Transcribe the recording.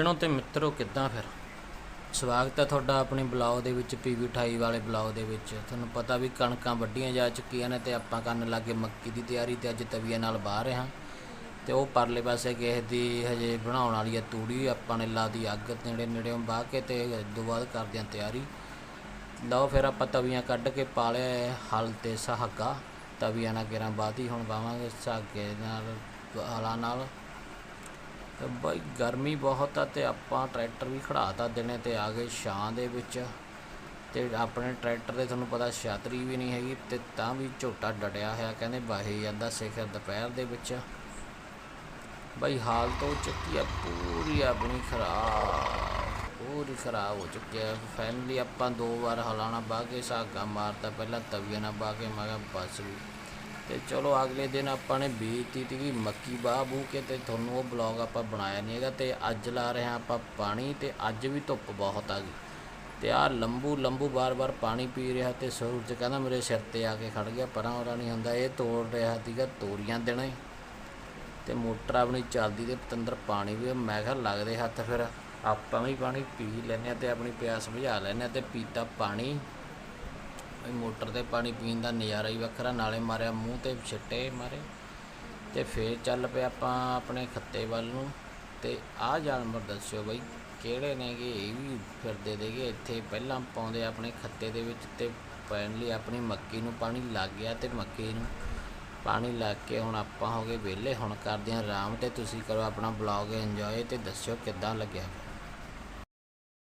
ਸੱਜਣੋ ਤੇ ਮਿੱਤਰੋ, ਕਿੱਦਾਂ ਫਿਰ? ਸਵਾਗਤ ਹੈ ਤੁਹਾਡਾ ਆਪਣੇ ਬਲੌਗ ਦੇ ਵਿੱਚ, ਪੀਵੀ 28 ਵਾਲੇ ਬਲੌਗ ਦੇ ਵਿੱਚ। ਤੁਹਾਨੂੰ ਪਤਾ ਵੀ ਕਣਕਾਂ ਵੱਢੀਆਂ ਜਾ ਚੁੱਕੀਆਂ ਨੇ ਤੇ ਆਪਾਂ ਕਰਨ ਲੱਗੇ ਮੱਕੀ ਦੀ ਤਿਆਰੀ ਤੇ ਅੱਜ ਤਵੀਆਂ ਨਾਲ ਬਾਹਰ ਹਾਂ। ਤੇ ਉਹ ਪਰਲੇ ਪਾਸੇ ਕਿਸੇ ਦੀ ਹਜੇ ਬਣਾਉਣ ਵਾਲੀ ਹੈ ਤੂੜੀ, ਆਪਾਂ ਨੇ ਲਾ ਦੀ ਅੱਗ ਨੇੜੇ ਨੇੜੇ ਬਾਹ ਕੇ ਤੇ ਉਸ ਬਾਅਦ ਕਰਦੇ ਹਾਂ ਤਿਆਰੀ। ਲਓ ਫਿਰ ਆਪਾਂ ਤਵੀਆਂ ਕੱਢ ਕੇ ਪਾ ਲਿਆ ਹਲ ਤੇ ਸਹਾਗਾ। ਤਵੀਆਂ ਨਾਲ ਗੇਰਾਂ ਬਾਦੀ ਹੁਣ ਪਾਵਾਂਗੇ ਸਾਗੇ ਨਾਲ ਹਲਾਂ ਨਾਲ। ਤੇ ਬਾਈ ਗਰਮੀ ਬਹੁਤ ਆ ਤੇ ਆਪਾਂ ਟਰੈਕਟਰ ਵੀ ਖੜਾਤਾ ਦਿਨੇ ਤੇ ਆ ਗਏ ਛਾਂ ਦੇ ਵਿੱਚ। ਤੇ ਆਪਣੇ ਟਰੈਕਟਰ ਦੇ ਤੁਹਾਨੂੰ ਪਤਾ ਛਾਤਰੀ ਵੀ ਨਹੀਂ ਹੈਗੀ ਤੇ ਤਾਂ ਵੀ ਝੋਟਾ ਡਟਿਆ ਹੋਇਆ ਕਹਿੰਦੇ ਬਾਹੀ ਜਾਂਦਾ ਸਿਖਰ ਦੁਪਹਿਰ ਦੇ ਵਿੱਚ। ਬਾਈ ਹਾਲ ਤੋਂ ਚੱਕੀ ਆ, ਪੂਰੀ ਆਪਣੀ ਖਰਾਬ, ਪੂਰੀ ਖਰਾਬ ਹੋ ਚੁੱਕੀ ਹੈ ਫਾਈਨਲੀ ਆਪਾਂ ਦੋ ਵਾਰ ਹਲਾਣਾ, ਬਾਹ ਕੇ ਸਾਗਾ ਮਾਰਤਾ, ਪਹਿਲਾਂ ਤਵੀਆਂ ਨਾਲ ਬਾਹ ਕੇ, ਮੈਂ ਕਿਹਾ ਬਸ ਵੀ। ਤੇ ਚਲੋ ਅਗਲੇ ਦਿਨ ਆਪਾਂ ਨੇ ਬੀਜਤੀ ਸੀਗੀ ਮੱਕੀ ਬਾਹ ਬੂ ਕੇ ਤੇ ਤੁਹਾਨੂੰ ਉਹ ਬਲੌਗ ਆਪਾਂ ਬਣਾਇਆ ਨਹੀਂ ਹੈਗਾ ਤੇ ਅੱਜ ਲਾ ਰਹੇ ਹਾਂ ਆਪਾਂ ਪਾਣੀ ਤੇ ਅੱਜ ਵੀ ਧੁੱਪ ਬਹੁਤ ਆ ਗਈ। ਤੇ ਆ ਲੰਬੂ ਲੰਬੂ ਬਾਰ-ਬਾਰ ਪਾਣੀ ਪੀ ਰਿਹਾ ਤੇ ਸੂਰਜ ਕਹਿੰਦਾ ਮੇਰੇ ਸਿਰ ਤੇ ਆ ਕੇ ਖੜ ਗਿਆ, ਪਰਾਂ ਹੋਰਾਂ ਨਹੀਂ ਹੁੰਦਾ, ਇਹ ਤੋੜ ਰਿਹਾ ਸੀਗਾ ਤੋਰੀਆਂ ਦੇਣਾ ਤੇ ਮੋਟਰ ਆਪਣੀ ਚੱਲਦੀ ਤੇ ਪਤੰਦਰ ਪਾਣੀ ਵੀ ਮੈਂ ਕਿਹਾ ਲੱਗਦੇ ਹੱਥ ਫਿਰ ਆਪਾਂ ਵੀ ਪਾਣੀ ਪੀ ਲੈਂਦੇ ਆ ਤੇ ਆਪਣੀ ਪਿਆਸ ਬੁਝਾ ਲੈਂਦੇ ਆ ਤੇ ਪੀਤਾ ਪਾਣੀ। ਮੋਟਰ ਤੇ ਪਾਣੀ ਪੀਣ ਦਾ ਨਜ਼ਾਰਾ ਹੀ ਵੱਖਰਾ, ਨਾਲੇ ਮਾਰਿਆ ਮੂੰਹ ਤੇ ਛਿੱਟੇ ਮਾਰੇ। ਤੇ ਫੇਰ ਚੱਲ ਪਿਆ ਆਪਾਂ ਆਪਣੇ ਖੱਤੇ ਵੱਲ ਨੂੰ। ਤੇ ਆਹ ਜਾਨਵਰ ਦੱਸਿਓ ਬਈ, ਕਿਹੜੇ ਨੇਗੇ ਇਹ ਵੀ ਫਿਰਦੇ ਦੇਗੇ ਇੱਥੇ ਪਹਿਲਾਂ ਪਾਉਂਦੇ ਆਪਣੇ ਖੱਤੇ ਦੇ ਵਿੱਚ ਤੇ ਲਈ ਆਪਣੀ ਮੱਕੀ ਨੂੰ ਪਾਣੀ ਲੱਗ ਗਿਆ ਤੇ ਮੱਕੀ ਨੂੰ ਪਾਣੀ ਲੱਗ ਕੇ ਹੁਣ ਆਪਾਂ ਹੋ ਗਏ ਵਿਹਲੇ, ਹੁਣ ਕਰਦੇ ਹਾਂ ਆਰਾਮ ਤੇ। ਤੁਸੀਂ ਕਰੋ ਆਪਣਾ ਬਲੌਗ ਇੰਜੋਏ ਤੇ ਦੱਸਿਓ ਕਿੱਦਾਂ ਲੱਗਿਆ।